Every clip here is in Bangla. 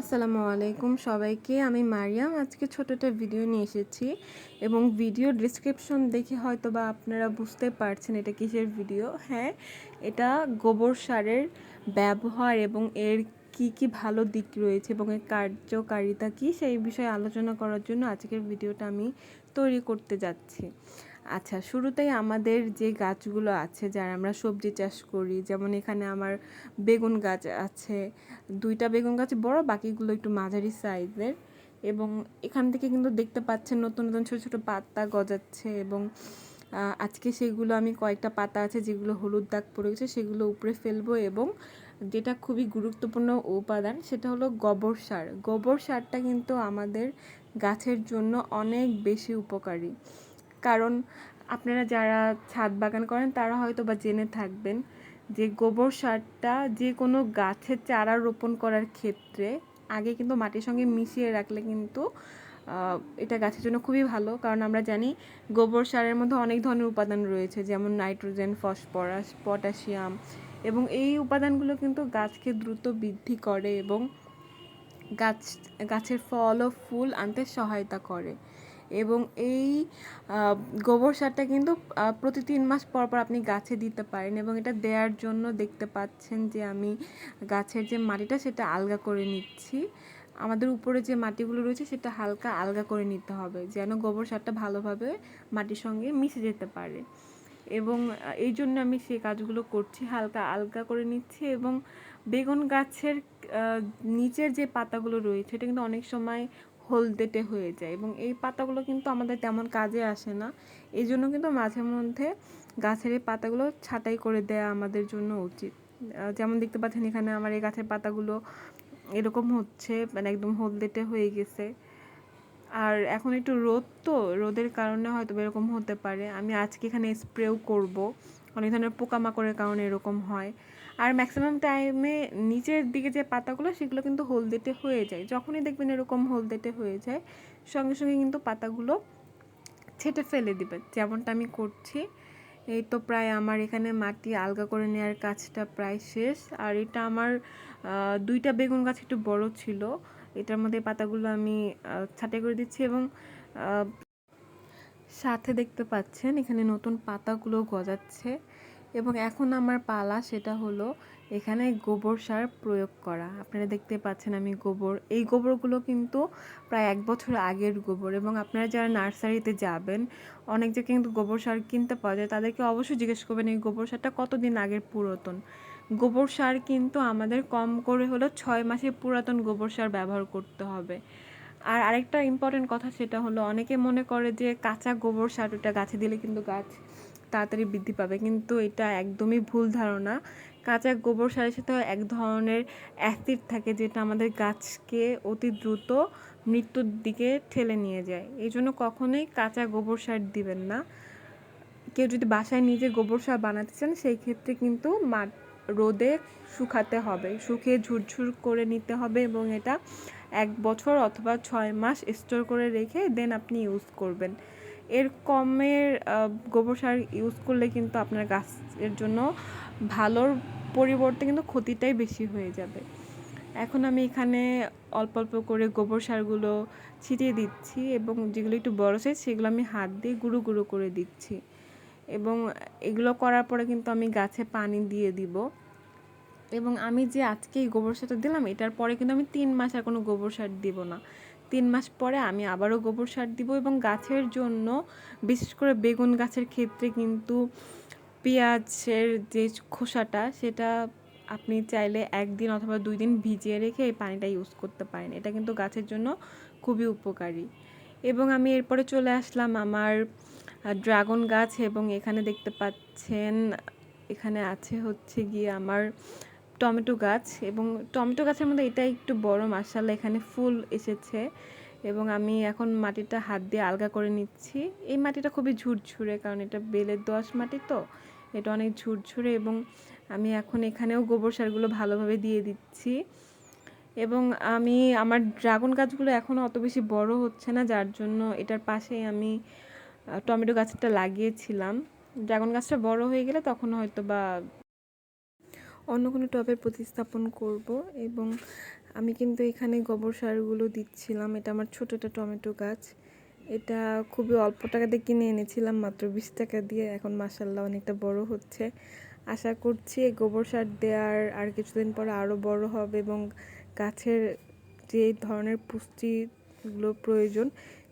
আসসালামু আলাইকুম সবাইকে। আমি মারিয়াম। আজকে ছোট একটা ভিডিও নিয়ে এসেছি এবং ভিডিও ডিসক্রিপশন দেখে হয়তো বা আপনারা বুঝতে পারছেন এটা কিসের ভিডিও। হ্যাঁ এটা গোবর সারের ব্যবহার এবং এর কি কি ভালো দিক রয়েছে এবং এর কার্যকারিতা কী সেই বিষয়ে আলোচনা করার জন্য আজকের ভিডিওটা আমি তৈরি করতে যাচ্ছি। আচ্ছা শুরুতেই আমাদের যে গাছগুলো আছে, যারা আমরা সবজি চাষ করি, যেমন এখানে আমার বেগুন গাছ আছে, দুইটা বেগুন গাছ, বড়, বাকিগুলো একটু মাঝারি সাইজের এবং এখান থেকে কিন্তু দেখতে পাচ্ছেন নতুন নতুন ছোটো ছোটো পাতা গজাচ্ছে এবং আজকে সেগুলো আমি কয়েকটা পাতা আছে যেগুলো হলুদ দাগ পড়ে গেছে, সেগুলো উপরে ফেলব এবং যেটা খুবই গুরুত্বপূর্ণ উপাদান সেটা হলো গোবর সার। গোবর সারটা কিন্তু আমাদের গাছের জন্য অনেক বেশি উপকারী। কারণ আপনারা যারা ছাদ বাগান করেন, তারা হয়তো বা জেনে থাকবেন যে গোবর সারটা যে কোনো গাছের চারা রোপণ করার ক্ষেত্রে আগে কিন্তু মাটির সঙ্গে মিশিয়ে রাখলে কিন্তু এটা গাছের জন্য খুবই ভালো। কারণ আমরা জানি গোবর সারের মধ্যে অনেক ধরনের উপাদান রয়েছে, যেমন নাইট্রোজেন, ফসফরাস, পটাশিয়াম এবং এই উপাদানগুলো কিন্তু গাছকে দ্রুত বৃদ্ধি করে এবং গাছ, গাছের ফল ও ফুল আনতে সহায়তা করে। এবং এই গোবর সারটা কিন্তু প্রতি তিন মাস পর পর আপনি গাছে দিতে পারেন এবং এটা দেওয়ার জন্য দেখতে পাচ্ছেন যে আমি গাছের যে মাটিটা সেটা আলগা করে নিচ্ছি। আমাদের উপরে যে মাটিগুলো রয়েছে সেটা হালকা আলগা করে নিতে হবে যেন গোবর সারটা ভালোভাবে মাটির সঙ্গে মিশে যেতে পারে। এবং এই জন্য আমি সেই কাজগুলো করছি, হালকা আলগা করে নিচ্ছি এবং বেগুন গাছের নিচের যে পাতাগুলো রয়েছে এটা কিন্তু অনেক সময় হলদেটে হয়ে যায় এবং এই পাতাগুলো কিন্তু আমাদের তেমন কাজে আসে না। এই জন্য কিন্তু মাঝে মধ্যে গাছের এই পাতাগুলো ছাঁটাই করে দেওয়া আমাদের জন্য উচিত। যেমন দেখতে পাচ্ছেন এখানে আমার এই গাছের পাতাগুলো এরকম হচ্ছে মানে একদম হলদেটে হয়ে গেছে। আর এখন একটু রোদ তো, রোদের কারণে হয়তো এরকম হতে পারে। আমি আজকে এখানে স্প্রেও করব। অনেক ধরনের পোকামাকড়ের কারণে এরকম হয়। আর ম্যাক্সিমাম টাইমে নিচের দিকে যে পাতাগুলো, সেগুলো কিন্তু হলদেটে হয়ে যায়। যখনই দেখবেন এরকম হলদেটে হয়ে যায়, সঙ্গে সঙ্গে কিন্তু পাতাগুলো ছেটে ফেলে দিবেন যেমনটা আমি করছি, এই তো প্রায় আমার এখানে মাটি আলগা করে নেওয়ার কাজটা প্রায় শেষ। আর এটা আমার দুইটা বেগুন গাছ একটু বড় ছিল। এটার মধ্যে পাতাগুলো আমি ছাঁটাই করে দিচ্ছি এবং সাথে দেখতে পাচ্ছেন এখানে নতুন পাতাগুলো গজাচ্ছে। এবং এখন আমার পালা সেটা হলো এখানে গোবর সার প্রয়োগ করা। আপনারা দেখতে পাচ্ছেন আমি গোবর, এই গোবরগুলো কিন্তু প্রায় এক বছর আগের গোবর এবং আপনারা যারা নার্সারিতে যাবেন, অনেক জায়গায় কিন্তু গোবর সার কিনতে পাওয়া যায়, তাদেরকে অবশ্যই জিজ্ঞেস করবেন এই গোবর সারটা কতদিন আগের পুরাতন? গোবর সার কিন্তু আমাদের কম করে হলো ছয় মাসের পুরাতন গোবর সার ব্যবহার করতে হবে। আর আরেকটা ইম্পর্টেন্ট কথা সেটা হলো, অনেকে মনে করে যে কাঁচা গোবর সার ওটা গাছে দিলে কিন্তু গাছ তাড়াতাড়ি বৃদ্ধি পাবে। কিন্তু এটা একদমই ভুল ধারণা। কাঁচা গোবর সারের সাথে এক ধরনের অ্যাসিড থাকে যেটা আমাদের গাছকে অতি দ্রুত মৃত্যুর দিকে ঠেলে নিয়ে যায়। এই জন্য কখনোই কাঁচা গোবর সার দিবেন না। কেউ যদি বাসায় নিজে গোবর সার বানাতে চান, সেই ক্ষেত্রে কিন্তু মাঠ রোদে শুকাতে হবে। শুকিয়ে ঝুরঝুর করে নিতে হবে এবং এটা এক বছর অথবা ছয় মাস স্টোর করে রেখে দেন আপনি ইউজ করবেন। এর কমের গোবর সার ইউজ করলে কিন্তু আপনার গাছের জন্য ভালোর পরিবর্তে কিন্তু ক্ষতিটাই বেশি হয়ে যাবে। এখন আমি এখানে অল্প অল্প করে গোবর সারগুলো ছিটিয়ে দিচ্ছি এবং যেগুলো একটু বড় সাইজ সেগুলো আমি হাত দিয়ে গুঁড়ো গুঁড়ো করে দিচ্ছি। এবং এগুলো করার পরে কিন্তু আমি গাছে পানি দিয়ে দিব। এবং আমি যে আজকে এই গোবর সারটা দিলাম, এটার পরে কিন্তু আমি তিন মাস আর কোনো গোবর সার দিব না। তিন মাস পরে আমি আবারও গোবর সার দিব এবং গাছের জন্য, বিশেষ করে বেগুন গাছের ক্ষেত্রে কিন্তু পেঁয়াজের যে খোসাটা, সেটা আপনি চাইলে একদিন অথবা দুই দিন ভিজিয়ে রেখে এই পানিটা ইউজ করতে পারেন। এটা কিন্তু গাছের জন্য খুবই উপকারী। এবং আমি এরপরে চলে আসলাম আমার ড্রাগন গাছ এবং এখানে দেখতে পাচ্ছেন, এখানে আছে হচ্ছে গিয়ে আমার টমেটো গাছ এবং টমেটো গাছের মধ্যে এটা একটু বড় মাসাল্লাহ এখানে ফুল এসেছে এবং আমি এখন মাটিটা হাত দিয়ে আলগা করে নিচ্ছি। এই মাটিটা খুবই ঝুরঝুরে কারণ এটা বেলের দোয়াশ মাটি তো, এটা অনেক ঝুরঝুরে এবং আমি এখন এখানেও গোবর সারগুলো ভালোভাবে দিয়ে দিচ্ছি এবং আমি, আমার ড্রাগন গাছগুলো এখনও অত বেশি বড় হচ্ছে না যার জন্য এটার পাশেই আমি টমেটো গাছটা লাগিয়েছিলাম। ড্রাগন গাছটা বড় হয়ে গেলে তখন হয়তো বা অন্য কোনো টবে প্রতিস্থাপন করব এবং আমি কিন্তু এখানে গোবর সারগুলো দিচ্ছিলাম। এটা আমার ছোট একটা টমেটো গাছ। এটা খুবই অল্প টাকাতে কিনে এনেছিলাম, মাত্র বিশ টাকা দিয়ে। এখন মাসাল্লাহ অনেকটা বড় হচ্ছে। আশা করছি গোবর সার দেওয়ার আর কিছুদিন পর আরও বড় হবে এবং গাছের যে ধরনের পুষ্টিগুলো প্রয়োজন,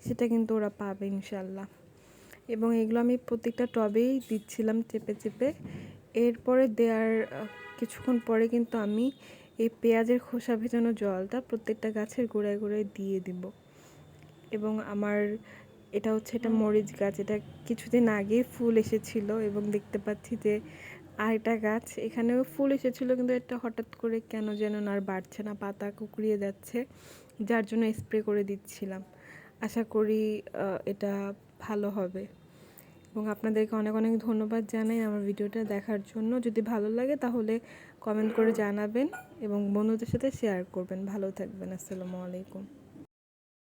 সেটা কিন্তু ওরা পাবে ইনশাল্লাহ এবং এগুলো আমি প্রত্যেকটা টবেই দিচ্ছিলাম চেপে চেপে। এরপরে দেওয়ার কিছুক্ষণ পরে কিন্তু আমি এই পেঁয়াজের খোসা ভেজানো জলটা প্রত্যেকটা গাছের গোড়ায় গোড়ায় দিয়ে দিব। এবং আমার এটা হচ্ছে এটা মরিচ গাছ, এটা কিছুদিন আগে ফুল এসেছিল এবং দেখতে পাচ্ছি যে আরেকটা গাছ এখানেও ফুল এসেছিল কিন্তু এটা হঠাৎ করে কেন যেন আর বাড়ছে না, পাতা কুকড়িয়ে যাচ্ছে, যার জন্য স্প্রে করে দিচ্ছিলাম। আশা করি এটা ভালো হবে। এবং আপনাদেরকে অনেক অনেক ধন্যবাদ জানাই আমার ভিডিওটা দেখার জন্য। যদি ভালো লাগে তাহলে কমেন্ট করে জানাবেন এবং বন্ধুদের সাথে শেয়ার করবেন। ভালো থাকবেন। আসসালামু আলাইকুম।